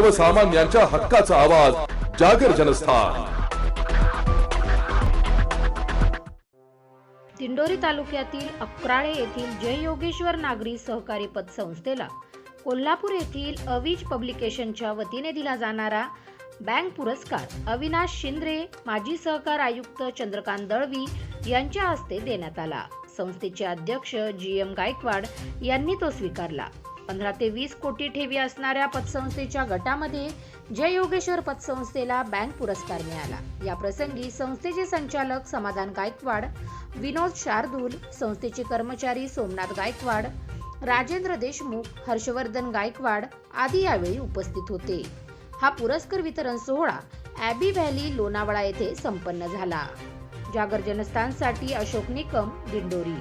सर्वसामान्यांच्या हक्काचा आवाज जागर जनस्थान. दिंडोरी तालुक्यातील अक्राळे येथील जय योगेश्वर नागरी सहकारी पतसंस्थेला कोल्हापूर येथील अविज पब्लिकेशनच्या वतीने दिला जाणारा बँक पुरस्कार अविनाश शिंद्रे माजी सहकार आयुक्त चंद्रकांत दळवी यांच्या हस्ते देण्यात आला. संस्थेचे अध्यक्ष जी एम गायकवाड यांनी तो स्वीकारला. पंधरा ते वीस कोटी ठेवी असणाऱ्या पतसंस्थेच्या गटामध्ये जय योगेश्वर पतसंस्थेला बँक पुरस्कार मिळाला. या प्रसंगी संस्थेचे संचालक समाधान गायकवाड विनोद शार्दूल संस्थेचे कर्मचारी सोमनाथ गायकवाड राजेंद्र देशमुख हर्षवर्धन गायकवाड आदी यावेळी उपस्थित होते. हा पुरस्कार वितरण सोहळा ॲबी व्हॅली लोणावळा येथे संपन्न झाला. जागर जनस्थानसाठी अशोक निकम दिंडोरी.